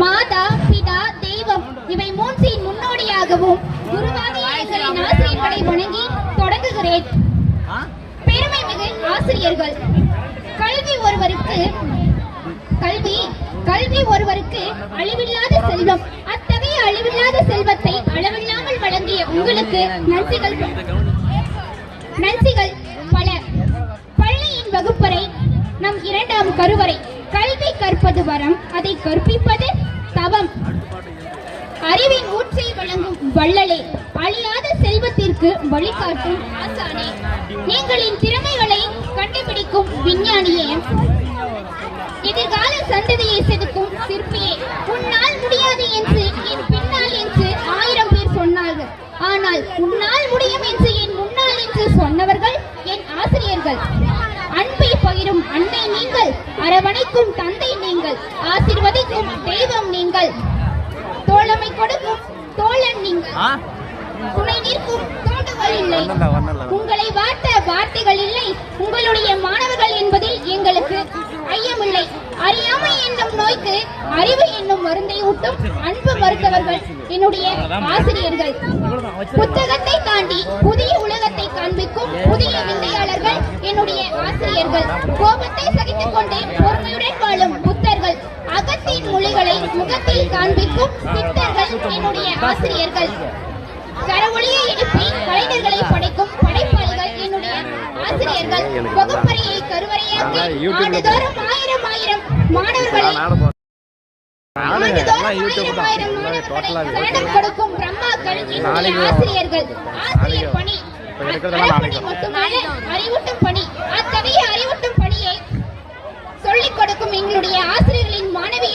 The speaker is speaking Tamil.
மாதா பிதா தெய்வம் இவை மூன்றின் முன்னோடியாகவும் குருவாகிய எங்களின் ஆசிரியர்களை வணங்கி தொடங்குகிறேன். பெருமை மிகு ஆசிரியர்கள். கல்வி ஒருவருக்கு கல்வி கல்வி ஒருவருக்கு அழிவில்லாத செல்வம். அத்தகைய அழிவில்லாத செல்வத்தை அளவில்லாமல் வழங்கிய உங்களுக்கு நன்றிகள். நன்றிகள் பல. பள்ளியின் வகுப்பறை நம் இரண்டாம் கருவறை. கல்வி கற்பது வரம் அதை கற்பிப்பது தவம். அறிவின் ஊற்றை வழங்கும் வள்ளலே அழியாத செல்வத்திற்கு வழிகாட்டும் ஆசானே. எங்களின் திறமைகளை கண்டுபிடிக்கும் விஞ்ஞானியே. எதிர்கால சந்ததியை செதுக்கும் சிற்பியே உன்னால் முடியாது என்று என் பின்னால் என்று ஆயிரம் பேர் சொன்னார்கள். ஆனால் உன்னால் முடியும் என்று என் முன்னால் என்று சொன்னவர்கள் என் ஆசிரியர்கள். அன்பை பகிரும் அன்னை நீங்கள். அரவணைக்கும் தந்தை நீங்கள் ஆசிர்வதிக்கும் தெய்வம் நீங்கள். தோழமை கொடுக்கும் தோழன் நீங்கள். துணை நிற்கும் தோண்டுகள் இல்லை. உங்களை வார்த்த வார்த்தைகள் இல்லை. உங்களுடைய மாணவர்கள் என்பதில் எங்களுக்கு ஐயமில்லை. அறியாமை என்னும் நோய்க்கு அறிவு என்னும் மருந்தை ஊட்டும் அன்பு மருத்துவர்கள் என்னுடைய ஆசிரியர்கள். புத்தகத்தை தாண்டி புதிய உலகத்தை காண்பிக்கும் புதிய விந்தையாளர்கள் என்னுடைய ஆசிரியர்கள் கோபத்தை சகித்துக் கொண்டு பொறுமையுடன் வாழும் புத்தர்கள். அகத்தின் மொழிகளை முகத்தில் காண்பிக்கும் சித்தர்கள் என்னுடைய ஆசிரியர்கள். கரவொளியை எழுப்பி கலைஞர்களை படைக்கும் படைப்பாளிகள் என்னுடைய ஆசிரியர்கள். வகுப்பறையை கருவறையாக்கி ஆண்டுதோறும் ஆயிரம் ஆயிரம் மாணவர்களை ஆண்டுதோறும் ஆயிரம் ஆயிரம் மாணவர்களை சரணம் கொடுக்கும் பிரம்மாக்கள் என்னுடைய நாளைக்கு ஆசிரியர்கள். ஆசிரியர் பணி. இப்ப நாளைக்கு. பணி அத்தகைய அறிவூட்டும் பணியை சொல்லிக் கொடுக்கும் எங்களுடைய ஆசிரியர்களின் மாணவி